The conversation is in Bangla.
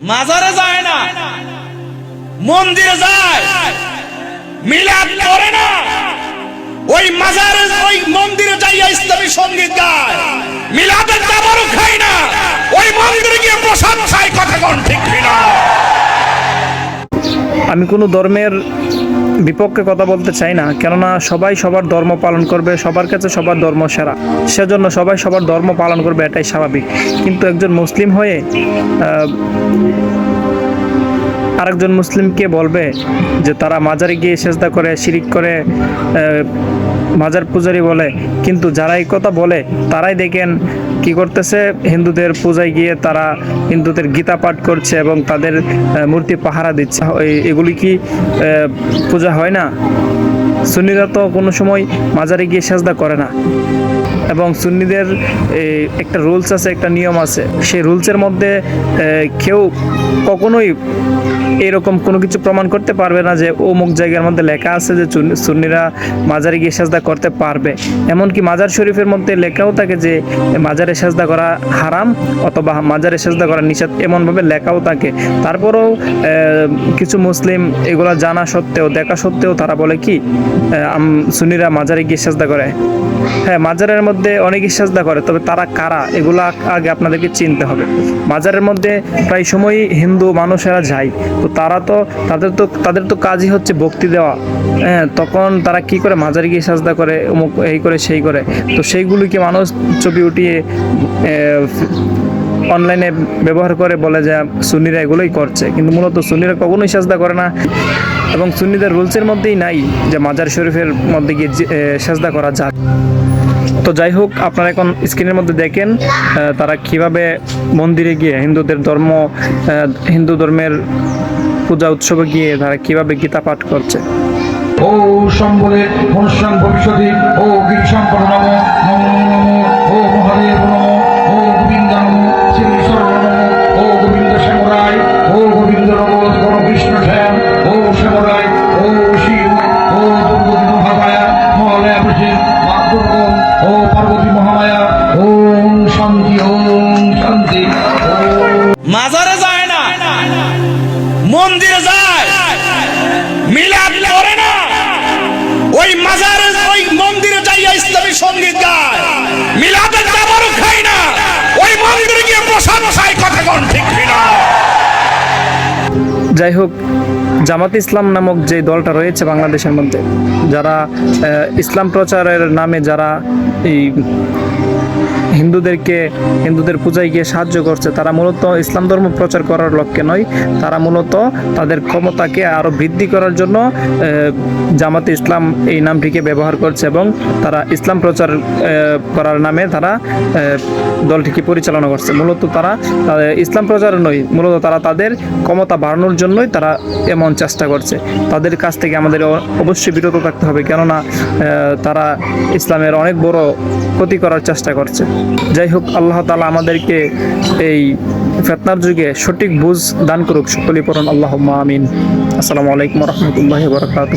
মাজারে যায় না, মন্দিরে যায়, মিলাদ করে না। ওই মাজারে, ওই মন্দিরে যাইয়া ইসলামী সংগীত গায়। মিলাদের দাবারও খাই না। ওই মন্দিরে গিয়ে প্রসাদ খাই কথা কোন ঠিক আমি কোনো ধর্মের বিপক্ষে কথা বলতে চাই না, কেননা সবাই সবার ধর্ম পালন করবে, সবার কাছে সবার ধর্ম সেরা। সেজন্য সবাই সবার ধর্ম পালন করবে, এটাই স্বাভাবিক। কিন্তু একজন মুসলিম হয়ে আরেকজন মুসলিমকে বলবে যে তারা মাজারে গিয়ে সেজদা করে, শিরিক করে মাজার পূজারি বলে কিন্তু যারা এই কথা বলে, তারাই দেখেন কি করতেছে। হিন্দুদের পূজায় গিয়ে তারা হিন্দুদের গীতা পাঠ করছে এবং তাদের মূর্তি পাহারা দিচ্ছে। এগুলি কি পূজা হয় না? সুন্নিরা তো কোনো সময় মাজারে গিয়ে সেজদা করে না। এবং সুন্নিদের একটা রুলস আছে, একটা নিয়ম আছে। সেই রুলসের মধ্যে কেউ কখনোই এরকম কোনো কিছু প্রমাণ করতে পারবে না যে অমুক জায়গার মধ্যে লেখা আছে যে সুন্নিরা মাজারে গিয়ে সেজদা করতে পারবে। এমনকি মাজার শরীফের মধ্যে লেখাও থাকে যে মাজারে সেজদা করা হারাম অথবা মাজারে সেজদা করা নিষেধ এমনভাবে লেখাও থাকে। তারপরেও কিছু মুসলিম এগুলা জানা সত্ত্বেও, দেখা সত্ত্বেও তারা বলে কি সুন্নিরা মাজারে গিয়ে সেজদা করে। হ্যাঁ মাজারের মধ্যে অনেকেই সাজদা করে, তবে তারা কারা? এগুলো আগে আপনাদেরকে চিনতে হবে। মাজারের মধ্যে প্রায় সময়ই হিন্দু মানুষেরা যায়। তো তারা তো, তাদের তো তাদের তো কাজই হচ্ছে ভক্তি দেওয়া। হ্যাঁ তখন তারা কি করে মাজারে গিয়ে সাজদা করে, অমুক এই করে, সেই করে তো সেইগুলিকে মানুষ ছবি উঠিয়ে অনলাইনে ব্যবহার করে বলে যে সুন্নিরা এগুলোই করছে? কিন্তু মূলত সুন্নিরা কখনোই সাজদা করে না। এবং সুন্নিদের রুলসের মধ্যেই নাই যে মাজার শরীফের মধ্যে গিয়ে সেজদা করা যায়। তো যাই হোক, আপনারা এখন স্ক্রিনের মধ্যে দেখেন তারা কীভাবে মন্দিরে গিয়ে হিন্দুদের ধর্ম হিন্দু ধর্মের পূজা উৎসবে গিয়ে তারা কীভাবে গীতা পাঠ করছে। ও সম্বলে মনুষ্যাং ভবিষ্যতি ও মাজারে যায় না। মন্দিরে যায়। মিলাদ করে না। ওই মাজারে, ওই মন্দিরে যাইয়া ইসলামী সংগীত গায়। মিলাদের দাবারও খায় না। ওই মন্দিরে গিয়ে প্রসাদ খায় কথা কোন ঠিক কিনা? যাই হোক জামাত ইসলাম নামক যে দলটা রয়েছে বাংলাদেশের মধ্যে, যারা ইসলাম প্রচারের নামে যারা এই হিন্দুদেরকে, হিন্দুদের পূজায় গিয়ে সাহায্য করছে, তারা মূলত ইসলাম ধর্ম প্রচার করার লক্ষ্যে নয়, তারা মূলত তাদের ক্ষমতাকে আরও বৃদ্ধি করার জন্য জামাতে ইসলাম এই নামটিকে ব্যবহার করছে এবং তারা ইসলাম প্রচার করার নামে তারা দলটিকে পরিচালনা করছে। মূলত তারা ইসলাম প্রচার নয়, মূলত তারা তাদের ক্ষমতা বাড়ানোর জন্যই তারা এমন চেষ্টা করছে। তাদের কাছ থেকে আমাদের অবশ্যই বিরত থাকতে হবে। কেননা তারা ইসলামের অনেক বড় ক্ষতি করার চেষ্টা করছে। যাই হোক, আল্লাহ তালা আমাদেরকে এই ফেতনার যুগে সঠিক বুঝ দান করুক। পড়ুন আল্লাহ আমিন। আসসালামু আলাইকুম রহমতুল্লাহ বরকাত